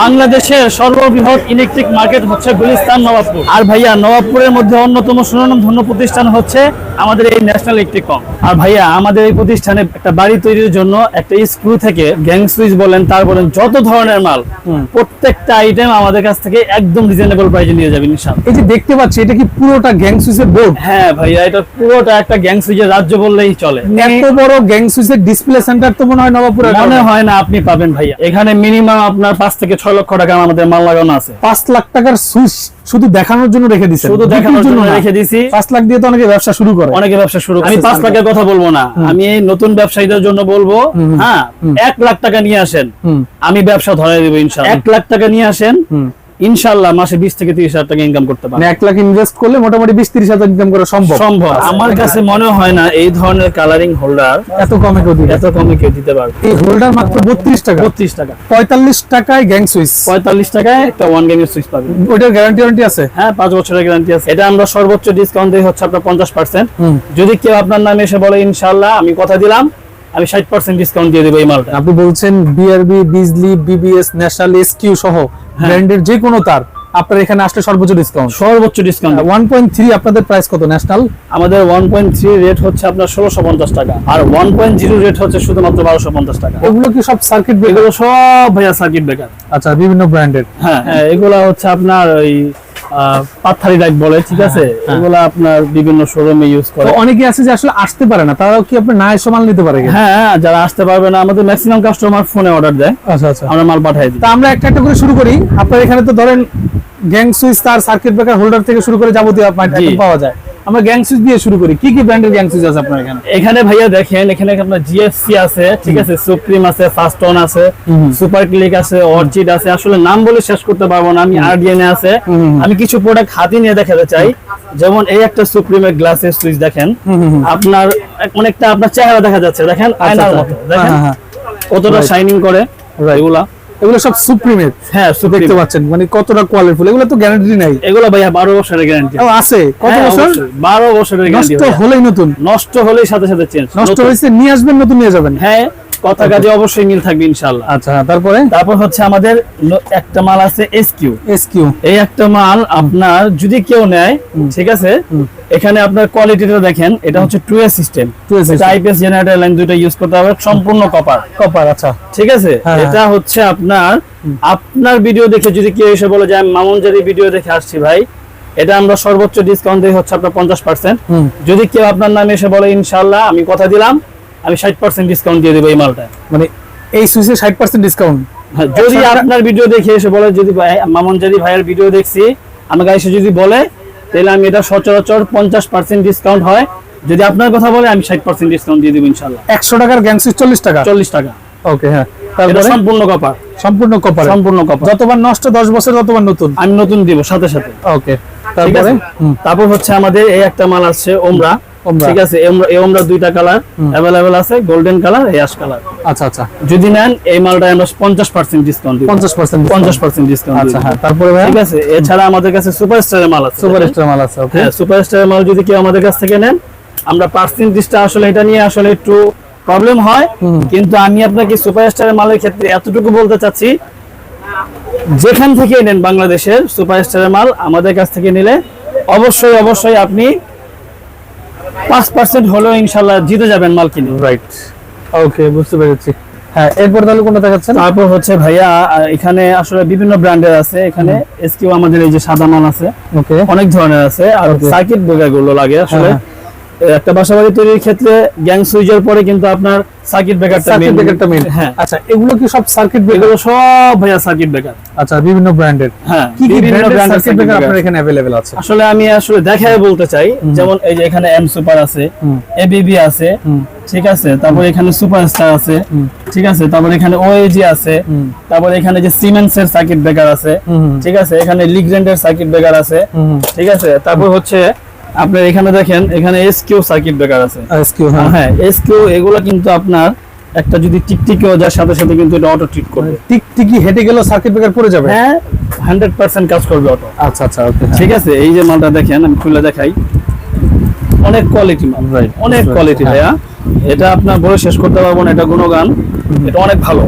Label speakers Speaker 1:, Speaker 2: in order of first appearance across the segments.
Speaker 1: বাংলাদেশের সর্ববৃহৎ electric market হচ্ছে গুলিস্তান নবাবপুর। আর ভাইয়া নবাবপুরের মধ্যে অন্যতম সুনামধন্য প্রতিষ্ঠান হচ্ছে আমাদের এই ন্যাশনাল ইলেকট্রিক কম আর ভাইয়া আমাদের এই প্রতিষ্ঠানে একটা বাড়ি তৈরির জন্য একটা স্ক্রু থেকে গ্যাং সুইচ বলেন তার বলেন যত ধরনের মাল প্রত্যেকটা আইটেম আমাদের কাছ থেকে একদম রিজনেবল প্রাইসে নিয়ে যাবেন
Speaker 2: এই যে দেখতে পাচ্ছি এটা কি পুরোটা গ্যাং সুইচের বোর্ড
Speaker 1: হ্যাঁ ভাইয়া এটা পুরোটা একটা গ্যাং সুইচের রাজ্য বললেই চলে।
Speaker 2: এত বড় গ্যাং সুইচের ডিসপ্লে সেন্টার তো মনে হয় নবাবপুরে
Speaker 1: মনে হয় না আপনি পাবেন ভাইয়া। এখানে মিনিমাম আপনার পাঁচ থেকে ছয় লক্ষ টাকা আমাদের মাল লাগানো আছে।
Speaker 2: পাঁচ লাখ টাকার সুইচ শুধু দেখানোর জন্য রেখে দিচ্ছি
Speaker 1: শুধু দেখানোর জন্য রেখে দিছি।
Speaker 2: পাঁচ লাখ দিয়ে তো অনেকে ব্যবসা শুরু করে।
Speaker 1: অনেকে ব্যবসা শুরু আমি পাঁচ লাখের কথা বলব না। আমি এই নতুন ব্যবসায়ীদের জন্য বলব হ্যাঁ এক লাখ টাকা নিয়ে আসেন। আমি ব্যবসা ধরে দেবো ইনশাল্লাহ এক লাখ টাকা নিয়ে আসেন।
Speaker 2: হুম।
Speaker 1: ইনশাল্লাহ মাসে বিশ থেকে তিরিশ হাজার টাকা ইনকাম করতে
Speaker 2: মানে
Speaker 1: পারেন
Speaker 2: এক লাখ ইনভেস্ট করলে মোটামুটি বিশ তিরিশ হাজার ইনকাম করা সম্ভব।
Speaker 1: সম্ভব। আমার কাছে মনে হয় না এই ধরনের কালারিং হোল্ডার
Speaker 2: এত কমে কেউ দিবে।
Speaker 1: এত কমে কেউ দিতে পারবে।
Speaker 2: এই হোল্ডার মাত্র বত্রিশ টাকা।
Speaker 1: বত্রিশ টাকা।
Speaker 2: পঁয়তাল্লিশ টাকায় গ্যাং সুইচ
Speaker 1: পঁয়তাল্লিশ টাকায় একটা ওয়ান গেমের সুইচ পাবেন
Speaker 2: ওইটার গ্যারান্টি ওয়ারেন্টি আছে?
Speaker 1: হ্যাঁ পাঁচ বছরের গ্যারান্টি আছে। এটা আমরা সর্বোচ্চ ডিসকাউন্ট দিই হচ্ছে আপনার পঞ্চাশ পার্সেন্ট
Speaker 2: হুম।
Speaker 1: যদি কেউ আপনার নামে এসে বলে ইনশাল্লাহ আমি কথা দিলাম। আমি ষাট পার্সেন্ট ডিসকাউন্ট দিয়ে দেব এই মালটা।
Speaker 2: আপনি বলছেন BRB Bijli BBS National SQ সহ ব্র্যান্ডের যে কোনো তার আপনার এখানে আসলে সর্বোচ্চ ডিসকাউন্ট
Speaker 1: সর্বোচ্চ ডিসকাউন্ট
Speaker 2: পয়েন্ট থ্রি আপনাদের প্রাইস কত ন্যাশনাল
Speaker 1: আমাদের ওয়ান পয়েন্ট থ্রি রেট হচ্ছে আপনার ষোলোশো পঞ্চাশ টাকা আর ওয়ান পয়েন্ট জিরো রেট হচ্ছে শুধুমাত্র বারোশো পঞ্চাশ টাকা।
Speaker 2: এগুলো কি সব সার্কিট
Speaker 1: এগুলো সব ভাইয়া সার্কিট ব্রেকার
Speaker 2: আচ্ছা বিভিন্ন ব্র্যান্ডের।
Speaker 1: হ্যাঁ হ্যাঁ এগুলা হচ্ছে আপনার ওই পাথারি লাইট বলে ঠিক আছে? এগুলো আপনার বিভিন্ন শোরুমে ইউজ করে।
Speaker 2: অনেকে আছে যে আসলে আসতে পারে না তারাও কি আপনি না এসে মাল নিতে পারে
Speaker 1: হ্যাঁ যারা আসতে পারবে না আমাদের ম্যাক্সিমাম কাস্টমার ফোনে অর্ডার দেয়।
Speaker 2: আচ্ছা আচ্ছা।
Speaker 1: আমরা মাল পাঠাই দিই।
Speaker 2: তা আমরা একটা একটা করে শুরু করি। আপনার এখানে তো ধরেন গ্যাং সুইচ তার সার্কিট ব্রেকার হোল্ডার থেকে শুরু করে যাবতীয় পাওয়া যায়। আমরা গ্যাং সুইচ দিয়ে শুরু করি। কি কি ব্র্যান্ডের গ্যাং সুইচ আছে আপনার এখানে?
Speaker 1: এখানে ভাইয়া দেখেন এখানে আপনার জিএফসি আছে ঠিক আছে? সুপ্রিম আছে ফাস্টন আছে সুপার ক্লিক আছে অর্চিড আছে। আসলে নাম বলে শেষ করতে পারব না আমি আরডিএনএ আছে। আমি কিছু প্রোডাক্ট হাতে নিয়ে দেখাতে চাই। যেমন এই একটা সুপ্রিমের গ্লাসের সুইচ দেখেন। আপনার অনেকটা আপনার চেহারা দেখা যাচ্ছে। দেখেন আয়নার
Speaker 2: আচ্ছা।
Speaker 1: মতো। দেখেন?
Speaker 2: হ্যাঁ, হ্যাঁ,
Speaker 1: কতটা শাইনিং করে এগুলা।
Speaker 2: এগুলো সব সুপ্রিমের
Speaker 1: হ্যাঁ
Speaker 2: দেখতে পাচ্ছেন মানে কতটা কোয়ালিটিফুল এগুলো তো গ্যারান্টি নাই।
Speaker 1: এগুলো ভাইয়া বারো বছরের গ্যারান্টি
Speaker 2: ও আছে। কত বছর?
Speaker 1: বারো বছরের গ্যারান্টি
Speaker 2: নষ্ট হলেই নতুন।
Speaker 1: নষ্ট হলেই সাথে সাথে চেঞ্জ
Speaker 2: নষ্ট হয়েছে নিয়ে আসবেন নতুন নিয়ে যাবেন।
Speaker 1: হ্যাঁ কথা কাজে অবশ্যই মিল থাকবে
Speaker 2: আচ্ছা তারপরে?
Speaker 1: তারপর হচ্ছে আমাদের একটা মাল আছে এসকিউ
Speaker 2: এসকিউ
Speaker 1: এই একটা মাল আপনার যদি কেউ নেয় ঠিক আছে? এখানে আপনার কোয়ালিটিটা দেখেন এটা হচ্ছে two A system
Speaker 2: 2A system।
Speaker 1: IPS generator line দুটো ইউজ করতে হবে সম্পূর্ণ কপার
Speaker 2: কপার আচ্ছা।
Speaker 1: ঠিক আছে?
Speaker 2: হ্যাঁ,
Speaker 1: এটা হচ্ছে আপনার আপনার ভিডিও দেখে যদি কেউ এসে বলে যে আমি মামুনজারি ভিডিও দেখে আসছি ভাই এটা আমরা সর্বোচ্চ ডিসকাউন্ট দিই হচ্ছে আপনার পঞ্চাশ পার্সেন্ট। যদি কেউ আপনার নামে এসে বলে ইনশাল্লাহ আমি কথা দিলাম আমি ষাট পার্সেন্ট ডিসকাউন্ট দিয়ে দেবো এই মালটা।
Speaker 2: মানে এই সুইচে ষাট পার্সেন্ট ডিসকাউন্ট
Speaker 1: হ্যাঁ, যদি
Speaker 2: একশো
Speaker 1: আপনার ভিডিও দেখে এসে বলে যদি মামুন জারি ভাইয়ের ভিডিও দেখছি আমাকে এসে যদি বলে তাহলে আমি এটা সচরাচর পঞ্চাশ পার্সেন্ট ডিসকাউন্ট হয়। যদি আপনার কথা বলে আমি ষাট পার্সেন্ট ডিসকাউন্ট দিয়ে দেবো ইনশাল্লাহ
Speaker 2: একশো টাকার গ্যাং সুইচ চল্লিশ টাকা?
Speaker 1: চল্লিশ টাকা।
Speaker 2: ওকে হ্যাঁ। তারপরে?
Speaker 1: সম্পূর্ণ কপার
Speaker 2: সম্পূর্ণ কপার
Speaker 1: সম্পূর্ণ কপার
Speaker 2: যতবার নষ্ট দশ বছর ততবার নতুন?
Speaker 1: আমি নতুন দিব সাথে সাথে।
Speaker 2: ওকে তারপরে?
Speaker 1: তারপর হচ্ছে আমাদের এই একটা মাল আছে ওমরা। ঠিক আছে এই ওমরা দুইটা কালার অ্যাভেলেবেল আছে গোল্ডেন কালার অ্যাশ কালার
Speaker 2: আচ্ছা আচ্ছা।
Speaker 1: যদি নেন এই মালটা আমরা পঞ্চাশ পার্সেন্ট ডিসকাউন্ট দিব।
Speaker 2: পঞ্চাশ পার্সেন্ট
Speaker 1: পঞ্চাশ পার্সেন্ট ডিসকাউন্ট
Speaker 2: আচ্ছা হ্যাঁ তারপরে ভাই?
Speaker 1: ঠিক আছে এছাড়া আমাদের কাছে সুপারস্টারের মাল আছে।
Speaker 2: সুপার স্টার মাল আছে ওকে
Speaker 1: হ্যাঁ সুপারস্টারের মাল যদি কেউ আমাদের কাছ থেকে নেন আমরা পার্সেন্টেজটা আসলে এটা নিয়ে আসলে একটু প্রবলেম হয়। কিন্তু আমি আপনাকে সুপারস্টারের মালের ক্ষেত্রে এতটুকু বলতে চাচ্ছি যেখান থেকে নেন বাংলাদেশের সুপারস্টারের মাল আমাদের কাছ থেকে নিলে অবশ্যই অবশ্যই আপনি পাঁচ পার্সেন্ট হলেও ইনশাল্লাহ জিতে যাবেন মাল কিনে।
Speaker 2: রাইট ওকে বুঝতে পেরেছি। হ্যাঁ এরপর তাহলে কোনটা দেখাচ্ছেন?
Speaker 1: তারপর হচ্ছে ভাইয়া এখানে আসলে বিভিন্ন ব্র্যান্ডের আছে। এখানে এসকিউ আমাদের এই যে সাদা মাল আছে।
Speaker 2: ওকে
Speaker 1: অনেক ধরনের আছে। আর সার্কিট ব্রেকারগুলো লাগে আসলে।
Speaker 2: হ্যাঁ,
Speaker 1: একটা বাসাবাড়ি তৈরির ক্ষেত্রে গ্যাং সুইচের পরে কিন্তু আপনার সার্কিট ব্রেকারটা
Speaker 2: সার্কিট ব্রেকারটা মেইন
Speaker 1: হ্যাঁ
Speaker 2: আচ্ছা এগুলো কি সব সার্কিট ব্রেকার
Speaker 1: এগুলো সব ভাইয়া সার্কিট ব্রেকার
Speaker 2: আচ্ছা বিভিন্ন ব্র্যান্ডের
Speaker 1: হ্যাঁ
Speaker 2: কি কি
Speaker 1: বিভিন্ন
Speaker 2: ব্র্যান্ডের
Speaker 1: brand এর
Speaker 2: সার্কিট
Speaker 1: circuit
Speaker 2: ব্রেকার
Speaker 1: breaker।
Speaker 2: আপনার এখানে अवेलेबल আছে
Speaker 1: আসলে আমি আসলে দেখায় বলতে চাই যেমন এই যে এখানে এম সুপার আছে
Speaker 2: হুম।
Speaker 1: এবিবি আছে
Speaker 2: হুম।
Speaker 1: ঠিক আছে তারপর এখানে সুপারস্টার আছে
Speaker 2: হুম।
Speaker 1: ঠিক আছে তারপর এখানে ওএজি আছে
Speaker 2: হুম।
Speaker 1: তারপর এখানে যে সিমেন্স এর সার্কিট ব্রেকার আছে
Speaker 2: হুম।
Speaker 1: ঠিক আছে এখানে লিগ্রেন্ডের সার্কিট ব্রেকার আছে
Speaker 2: হুম।
Speaker 1: ঠিক আছে তারপর হচ্ছে আপনার এখানে দেখেন এখানে এসকিউ সার্কিট ব্রেকার আছে।
Speaker 2: এসকিউ হ্যাঁ।
Speaker 1: হ্যাঁ এসকিউ এগুলো কিন্তু আপনার একটা যদি টিকটিকেও যায় সাথে সাথে কিন্তু এটা অটো ট্রিট করবে।
Speaker 2: টিক টিকি হেঁটে গেল সার্কিট ব্রেকার পড়ে যাবে?
Speaker 1: হ্যাঁ হান্ড্রেড পার্সেন্ট কাজ করবে অটো
Speaker 2: আচ্ছা আচ্ছা ওকে
Speaker 1: ঠিক আছে এই যে মালটা দেখেন আমি খুলে দেখাই। অনেক কোয়ালিটি মাল।
Speaker 2: Right.
Speaker 1: অনেক কোয়ালিটি
Speaker 2: হ্যাঁ।
Speaker 1: ভাইয়া। এটা আপনার বলে শেষ করতে পারব না এটা গুণগান। এটা অনেক ভালো।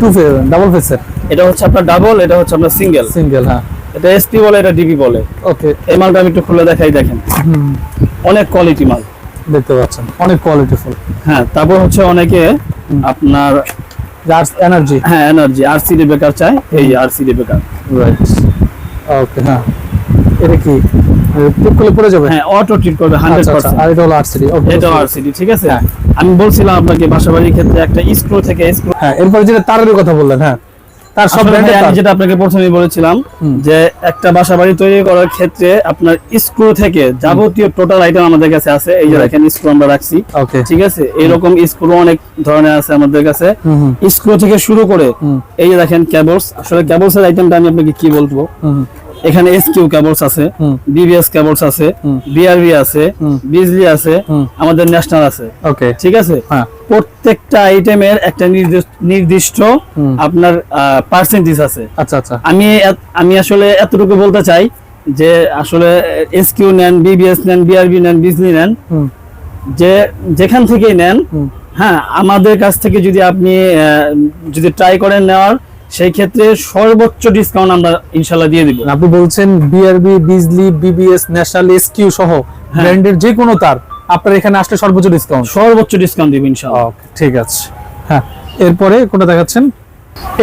Speaker 2: টু ফেজ ডাবল ফেজের
Speaker 1: এটা হচ্ছে আপনার ডাবল এটা হচ্ছে আপনার সিঙ্গেল
Speaker 2: সিঙ্গেল হ্যাঁ।
Speaker 1: এটা এসপি বলে এটা ডিবি বলে।
Speaker 2: ওকে
Speaker 1: এই মালটা আমি একটু খুলে দেখাই দেখেন। অনেক কোয়ালিটি মাল।
Speaker 2: দেখতে পাচ্ছেন অনেক কোয়ালিটিফুল
Speaker 1: হ্যাঁ তারপর হচ্ছে অনেকে আপনার
Speaker 2: এনার্জি
Speaker 1: হ্যাঁ এনার্জি আরসিডি বেকার চাই এই আরসিডি বেকার
Speaker 2: রাইট ওকে হ্যাঁ। এটা কি? টুক করলে পড়ে যাবে?
Speaker 1: হ্যাঁ অটো ট্রিট করবে হান্ড্রেড
Speaker 2: আচ্ছা, আচ্ছা, আর এটা হলো আরসিডি
Speaker 1: আরসিডি ঠিক আছে?
Speaker 2: হ্যাঁ।
Speaker 1: আমি বলছিলাম আপনাকে বাসাবাড়ির ক্ষেত্রে একটা স্ক্রু থেকে স্ক্রু
Speaker 2: হ্যাঁ এরপরে যেটা তারের কথা বললেন হ্যাঁ। তার সব
Speaker 1: আমি যেটা আপনাকে প্রথমেই বলেছিলাম যে একটা বাসা বাড়ি তৈরি করার ক্ষেত্রে আপনার স্ক্রু থেকে যাবতীয় টোটাল আইটেম আমাদের কাছে আছে। এই যে. দেখেন স্ক্রু আমরা রাখছি। ঠিক আছে? এরকম স্ক্রু অনেক ধরনের আছে আমাদের কাছে। স্ক্রু থেকে শুরু করে এই যে দেখেন কেবলস আসলে কেবলস এর আইটেমটা আমি আপনাকে কি বলব? এখানে এসকিউ কেবলস আছে। বিবিএস কেবলস আছে। বিআরবি আছে বিজলি আছে আমাদের ন্যাশনাল আছে।
Speaker 2: ওকে
Speaker 1: ঠিক আছে?
Speaker 2: হ্যাঁ।
Speaker 1: প্রত্যেকটা আইটেমের একটা নির্দিষ্ট- নির্দিষ্ট আপনার পার্সেন্টেজ আছে।
Speaker 2: আচ্ছা আচ্ছা।
Speaker 1: আমি আমি আসলে এতটুকু বলতে চাই যে আসলে এসকিউ নেন বিবিএস নেন বিআরবি নেন বিজলি নেন যে যেখান থেকেই নেন হ্যাঁ আমাদের কাছ থেকে যদি আপনি যদি ট্রাই করেন নেওয়ার সেই ক্ষেত্রে সর্বোচ্চ ডিসকাউন্ট আমরা ইনশাল্লাহ দিয়ে দিব।
Speaker 2: আপনি বলছেন BRB Bijli BBS National SQ সহ
Speaker 1: হ্যাঁ।
Speaker 2: ব্র্যান্ডের যে কোনো তার আপনার এখানে আসলে সর্বোচ্চ ডিসকাউন্ট
Speaker 1: সর্বোচ্চ ডিসকাউন্ট দিব ইনশাল্লাহ
Speaker 2: ওকে ঠিক আছে। হ্যাঁ এরপরে কোনটা দেখাচ্ছেন?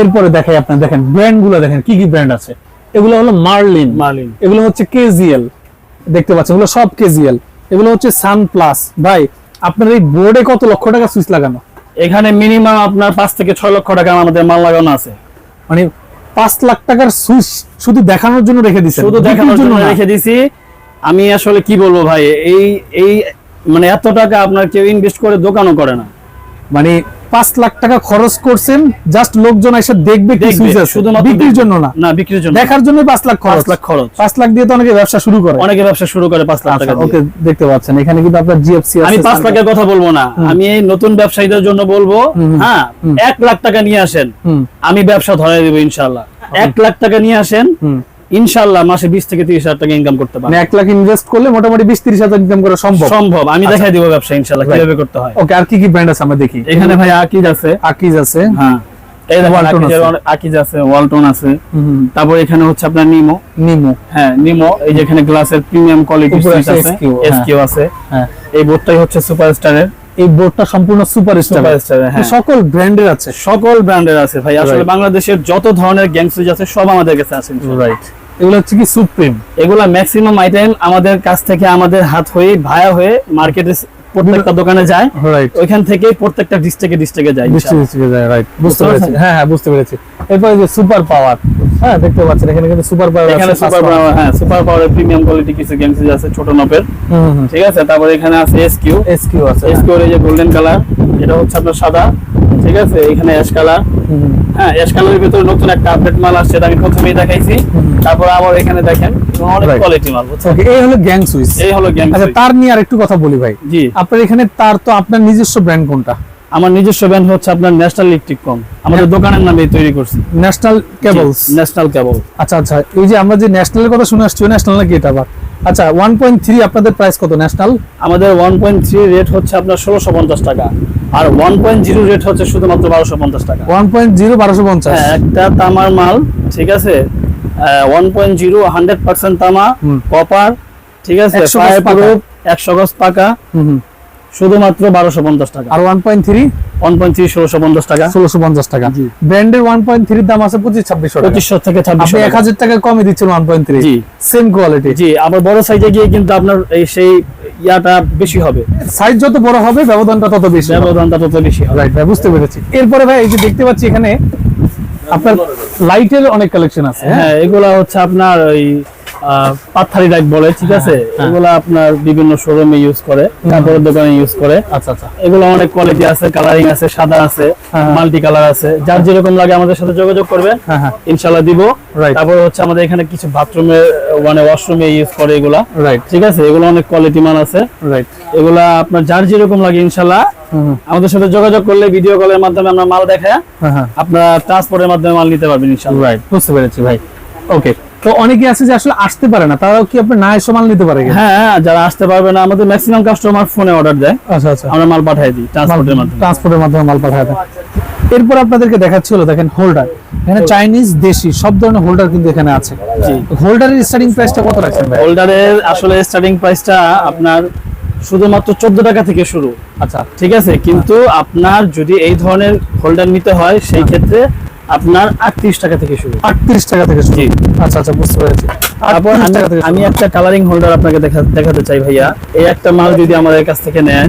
Speaker 2: এরপরে দেখাই আপনার দেখেন ব্র্যান্ডগুলো দেখেন কি কি ব্র্যান্ড আছে। এগুলো হলো মার্লিন।
Speaker 1: মার্লিন।
Speaker 2: এগুলো হচ্ছে কেজিএল দেখতে পাচ্ছেন এগুলো সব কেজিএল। এগুলো হচ্ছে সান প্লাস। ভাই আপনার এই বোর্ডে কত লক্ষ টাকা সুইচ লাগানো?
Speaker 1: এখানে মিনিমাম আপনার পাঁচ থেকে ছয় লক্ষ টাকা আমাদের মাল লাগানো আছে।
Speaker 2: মানে পাঁচ লাখ টাকার সুইচ শুধু দেখানোর জন্য রেখে দিচ্ছে
Speaker 1: শুধু দেখানোর জন্য। রেখে দিছি। আমি আসলে কি বলব ভাই এই এই মানে এত টাকা আপনার কেউ ইনভেস্ট করে দোকানও করে না।
Speaker 2: মানে পাঁচ লাখ টাকা খরচ করছেন জাস্ট লোকজন এসে দেখবে কি সুইচ আছে। বিক্রির জন্য না।
Speaker 1: না বিক্রির জন্য।
Speaker 2: দেখার জন্য পাঁচ লাখ খরচ।
Speaker 1: লাখ খরচ।
Speaker 2: পাঁচ লাখ দিয়ে তো অনেকে ব্যবসা শুরু করে।
Speaker 1: অনেকে ব্যবসা শুরু করে পাঁচ লাখ টাকা
Speaker 2: ওকে দেখতে পাচ্ছেন। এখানে কিন্তু আপনার জিএফসি
Speaker 1: আমি পাঁচ লাখের কথা বলব না। আমি এই নতুন ব্যবসায়ীদের জন্য বলব হ্যাঁ এক লাখ টাকা নিয়ে আসেন। আমি ব্যবসা ধরে দেবো ইনশাল্লাহ এক লাখ টাকা নিয়ে আসেন।
Speaker 2: হুম
Speaker 1: ইনশাল্লাহ মাসে বিশ থেকে তিরিশ হাজার টাকা ইনকাম করতে
Speaker 2: মানে
Speaker 1: পারেন
Speaker 2: এক লাখ ইনভেস্ট করলে মোটামুটি বিশ তিরিশ হাজার ইনকাম করা সম্ভব।
Speaker 1: সম্ভব আমি দেখাই দিব ব্যবসা ইনশাল্লাহ কীভাবে করতে হয়।
Speaker 2: ওকে আর কি কি ব্র্যান্ড আছে আমরা দেখি।
Speaker 1: এখানে ভাই আকিজ আছে।
Speaker 2: আকিজ আছে।
Speaker 1: হ্যাঁ। এই দেখেন আকিজ আছে। ওয়ালটন আছে তারপর এখানে হচ্ছে আপনার নিমো
Speaker 2: নিমো
Speaker 1: হ্যাঁ নিমো এই যে এখানে গ্লাসের প্রিমিয়াম কোয়ালিটি
Speaker 2: উপরে
Speaker 1: আছে
Speaker 2: SQ, হ্যাঁ।
Speaker 1: এসকিউ আছে।
Speaker 2: হ্যাঁ।
Speaker 1: এই বোর্ডটাই হচ্ছে সুপারস্টারের
Speaker 2: এই বোর্ডটা সম্পূর্ণ সুপার স্টার
Speaker 1: সুপারস্টারের হ্যাঁ।
Speaker 2: সকল ব্র্যান্ডের আছে।
Speaker 1: সকল ব্র্যান্ডের আছে ভাই। আসলে বাংলাদেশের যত ধরনের গ্যাং সুইচ আছে সব আমাদের কাছে আছে
Speaker 2: রাইট এগুলো হচ্ছে কি সুপ্রিম
Speaker 1: এগুলা ম্যাক্সিমাম আইটেম আমাদের কাছ থেকে আমাদের হাত হয়ে ভায়া হয়ে মার্কেটে প্রত্যেকটা দোকানে যায়।
Speaker 2: রাইট
Speaker 1: ওইখান থেকে প্রত্যেকটা ডিস্ট্রিক্টে ডিস্ট্রিক্টে যায় ইনশাআল্লাহ।
Speaker 2: যায় রাইট বুঝতে পেরেছি। হ্যাঁ হ্যাঁ বুঝতে পেরেছি। এরপরে যে সুপার পাওয়ার হ্যাঁ দেখতে পাচ্ছেন এখানে কিন্তু সুপার পাওয়ার
Speaker 1: এখানে সুপার পাওয়ার হ্যাঁ সুপার পাওয়ারের প্রিমিয়াম কোয়ালিটি কিছু সুইচ আছে ছোট নপের। ঠিক আছে? তারপর এখানে আছে এসকিউ
Speaker 2: এসকিউ আছে
Speaker 1: এসকিউ এর যে গোল্ডেন কালার এটা হচ্ছে আপনার সাদা। ঠিক আছে? এখানে অ্যাশ কালার। হ্যাঁ অ্যাশ কালারের ভিতরে নতুন একটা আপডেট মাল আসছে আমি প্রথমেই দেখাইছি। তারপর আবার এখানে দেখেন অনেক কোয়ালিটি মাল
Speaker 2: এই হলো গ্যাং সুইচ
Speaker 1: এই হলো গ্যাং
Speaker 2: আচ্ছা তার নিয়ে আর একটু কথা বলি ভাই।
Speaker 1: জি।
Speaker 2: আপনার এখানে তার তো আপনার নিজস্ব ব্র্যান্ড কোনটা?
Speaker 1: আমার নিজস্ব ব্র্যান্ড হচ্ছে আপনার ন্যাশনাল ইলেকট্রিক কম আমাদের দোকানের নামে তৈরি করছি।
Speaker 2: ন্যাশনাল কেবলস
Speaker 1: ন্যাশনাল কেবল
Speaker 2: আচ্ছা আচ্ছা এই যে আমরা যে ন্যাশনালের কথা শুনে আসছি ন্যাশনাল নাকি এটা আবার? আচ্ছা ওয়ান পয়েন্ট থ্রি আপনাদের প্রাইস কত ন্যাশনাল
Speaker 1: আমাদের ওয়ান পয়েন্ট থ্রি রেট হচ্ছে আপনার ষোলোশো পঞ্চাশ টাকা। আর ওয়ান পয়েন্ট জিরো রেট হচ্ছে শুধুমাত্র বারোশো পঞ্চাশ টাকা।
Speaker 2: ওয়ান পয়েন্ট জিরো বারোশো পঞ্চাশ।
Speaker 1: হ্যাঁ, একটা তামার মাল ঠিক আছে? One point zero hundred percent তামা কপার ঠিক আছে?
Speaker 2: 100 গজ পাকা।
Speaker 1: একশো গজ পাকা। শুধুমাত্র বারোশো পঞ্চাশ টাকা।
Speaker 2: আর one point three
Speaker 1: one point three ষোলোশো পঞ্চাশ টাকা।
Speaker 2: ষোলোশো পঞ্চাশ টাকা। ব্র্যান্ডের ওয়ান পয়েন্ট থ্রির দাম আছে পঁচিশ ছাব্বিশশো
Speaker 1: পঁচিশশো থেকে ছাব্বিশশো
Speaker 2: আপনি এক হাজার টাকা কমে দিচ্ছেন one point three
Speaker 1: ji.
Speaker 2: Same quality
Speaker 1: ji আবার বড় সাইজে গিয়ে কিন্তু আপনার এই সেই ইয়াটা বেশি হবে।
Speaker 2: সাইজ যত বড় হবে ব্যবধানটা তত বেশি।
Speaker 1: ব্যবধানটা তত বেশি হবে।
Speaker 2: রাইট ভাই বুঝতে পেরেছি। এরপরে ভাই এই যে দেখতে পাচ্ছি এখানে আপনার লাইটের অনেক কালেকশন আছে হ্যাঁ?
Speaker 1: হ্যাঁ এগুলা হচ্ছে আপনার ওই পাথারি লাইট বলে ঠিক আছে?
Speaker 2: হ্যাঁ।
Speaker 1: এগুলা আপনার বিভিন্ন শোরুমে ইউজ করে কাপড়ের দোকানে ইউজ করে।
Speaker 2: আচ্ছা আচ্ছা।
Speaker 1: এগুলো অনেক কোয়ালিটি আছে কালারিং আছে সাদা আছে
Speaker 2: হ্যাঁ।
Speaker 1: মাল্টি কালার আছে। যার যেরকম লাগে আমাদের সাথে যোগাযোগ করবে
Speaker 2: হ্যাঁ হ্যাঁ।
Speaker 1: ইনশাল্লাহ দিব। তারপর হচ্ছে আমাদের এখানে কিছু বাথরুমে মানে ওয়াশরুমে ইউজ করে এগুলা।
Speaker 2: রাইট
Speaker 1: ঠিক আছে? এগুলো অনেক কোয়ালিটি মান আছে।
Speaker 2: রাইট
Speaker 1: এগুলা আপনার যার যেরকম লাগে ইনশাল্লাহ আমাদের সাথে যোগাযোগ করলে ভিডিও কলের মাধ্যমে আমরা মাল
Speaker 2: হ্যাঁ হ্যাঁ।
Speaker 1: আপনারা ট্রান্সপোর্টের মাধ্যমে মাল নিতে পারবেন ইনশাল্লাহ
Speaker 2: রাইট বুঝতে পেরেছি ভাই। ওকে তো অনেকে আছে যে আসলে আসতে পারে না তারাও কি আপনি না এসে মাল নিতে পারে
Speaker 1: হ্যাঁ যারা আসতে পারবে না আমাদের ম্যাক্সিমাম কাস্টমার ফোনে অর্ডার দেয়।
Speaker 2: আচ্ছা আচ্ছা।
Speaker 1: আমরা মাল পাঠিয়ে দিই ট্রান্সপোর্টের মাধ্যমে।
Speaker 2: ট্রান্সপোর্টের মাধ্যমে মাল পাঠায় দেন এরপর আপনাদেরকে দেখাচ্ছি হলো দেখেন হোল্ডার এখানে চাইনিজ দেশি সব ধরনের হোল্ডার কিন্তু এখানে আছে। হোল্ডারের স্টার্টিং প্রাইসটা কত রাখছেন ভাই?
Speaker 1: হোল্ডারের আসলে স্টার্টিং প্রাইসটা আপনার শুধুমাত্র চোদ্দ টাকা থেকে শুরু।
Speaker 2: আচ্ছা।
Speaker 1: ঠিক আছে? কিন্তু আপনার যদি এই ধরনের হোল্ডার নিতে হয় সেই ক্ষেত্রে আপনার আটত্রিশ টাকা থেকে শুরু।
Speaker 2: আটত্রিশ টাকা থেকে শুরু। আচ্ছা আচ্ছা বুঝতে পেরেছি।
Speaker 1: তারপর আমি-। একটা কালারিং হোল্ডার আপনাকে দেখাতে চাই ভাইয়া। এই একটা মাল যদি আমাদের কাছ থেকে নেন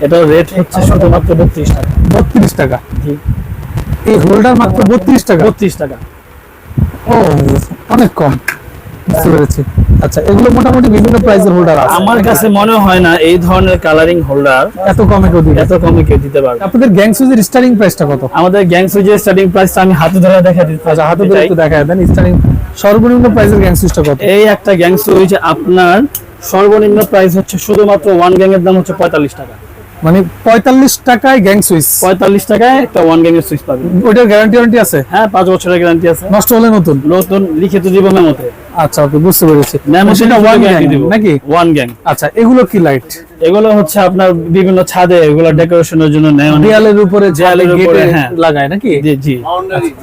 Speaker 1: এটার রেট হচ্ছে শুধুমাত্র বত্রিশ টাকা।
Speaker 2: বত্রিশ টাকা?
Speaker 1: জি।
Speaker 2: এই হোল্ডার মাত্র বত্রিশ টাকা?
Speaker 1: বত্রিশ টাকা।
Speaker 2: ও অনেক কম। বুঝতে পেরেছি। আচ্ছা এগুলো মোটামুটি বিভিন্ন প্রাইসের হোল্ডার আছে।
Speaker 1: আমার কাছে মনে হয় না এই ধরনের কালারিং হোল্ডার
Speaker 2: এত কমে কেউ দিবে।
Speaker 1: এত কমে কেউ দিতে পারবে।
Speaker 2: আপনাদের গ্যাং সুইজের স্টার্টিং প্রাইসটা কত?
Speaker 1: আমাদের গ্যাং স্টার্টিং প্রাইসটা আমি হাতে ধরে দেখা দিতে
Speaker 2: আচ্ছা হাতে ধরে একটু দেখায় দেন স্টার্টিং সর্বনিম্ন প্রাইসের গ্যাং কত?
Speaker 1: এই একটা গ্যাং আপনার সর্বনিম্ন প্রাইস হচ্ছে শুধুমাত্র ওয়ান গ্যাং এর দাম হচ্ছে পঁয়তাল্লিশ টাকা।
Speaker 2: মানে পঁয়তাল্লিশ টাকায় গ্যাং সুইচ
Speaker 1: পঁয়তাল্লিশ টাকায় একটা ওয়ান গ্যাং এর সুইচ পাবেন।
Speaker 2: ওইটার গ্যারান্টি ওয়ারেন্টি আছে?
Speaker 1: হ্যাঁ পাঁচ বছরের গ্যারান্টি আছে।
Speaker 2: নষ্ট হলে নতুন?
Speaker 1: নতুন লিখিত জীবনের মেমোতে
Speaker 2: আচ্ছা ওকে বুঝতে পেরেছি। সেটা ওয়ান গ্যাং নাকি?
Speaker 1: ওয়ান গ্যাং
Speaker 2: আচ্ছা এগুলো কি লাইট
Speaker 1: এগুলো হচ্ছে আপনার বিভিন্ন ছাদে এগুলো ডেকোরেশনের জন্য নেয়
Speaker 2: দেয়ালের উপরে
Speaker 1: দেয়ালের হ্যাঁ।
Speaker 2: লাগায় নাকি?
Speaker 1: জি জি।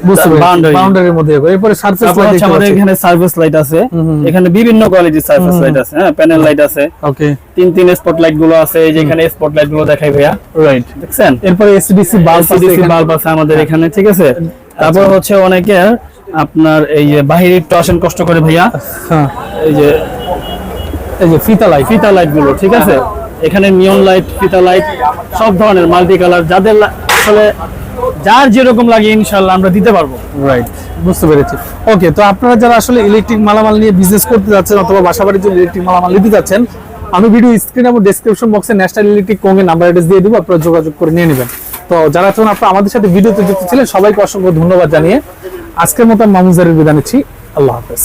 Speaker 2: বুঝতে পেরেছি। বাউন্ডারির মধ্যে এরপরে সারফেস লাইট
Speaker 1: হচ্ছে আমাদের এখানে সার্ভিস লাইট আছে। এখানে বিভিন্ন কোয়ালিটির সার্ভিস লাইট আছে হ্যাঁ প্যানেল লাইট আছে।
Speaker 2: ওকে।
Speaker 1: তিন তিন স্পট লাইটগুলো আছে এই যে এখানে স্পট লাইটগুলো দেখাই ভাইয়া।
Speaker 2: রাইট
Speaker 1: দেখছেন?
Speaker 2: এরপরে এসডিসি বাল্ব আছে।
Speaker 1: বাল্ব আছে আমাদের এখানে ঠিক আছে? তারপর হচ্ছে অনেকে আপনার এই যে বাহিরে একটু আসেন কষ্ট করে ভাইয়া।
Speaker 2: হ্যাঁ।
Speaker 1: এই যে
Speaker 2: এই যে ফিতা লাইট
Speaker 1: ফিতা লাইটগুলো ঠিক আছে? এখানে নিয়ন লাইট ফিতা লাইট সব ধরনের মাল্টি কালার যাদের আসলে যার যেরকম লাগে ইনশাল্লাহ আমরা দিতে পারব।
Speaker 2: রাইট বুঝতে পেরেছি। ওকে তো আপনারা যারা আসলে ইলেকট্রিক মালামাল নিয়ে বিজনেস করতে যাচ্ছেন অথবা বাসাবাড়ির জন্য ইলেকট্রিক মালামাল নিতে যাচ্ছেন আমি ভিডিও স্ক্রিন এবং ডেসক্রিপশন বক্সে ন্যাশনাল ইলেকট্রিক কোঙ্গের নাম্বার অ্যাড্রেস দিয়ে দিব আপনারা যোগাযোগ করে নিয়ে নেবেন। তো যারা এখন আপনারা আমাদের সাথে ভিডিওতে যুক্ত ছিলেন সবাইকে অসংখ্য ধন্যবাদ জানিয়ে আজকের মতো মামুজারের বিদায় নিচ্ছি। আল্লাহ হাফেজ।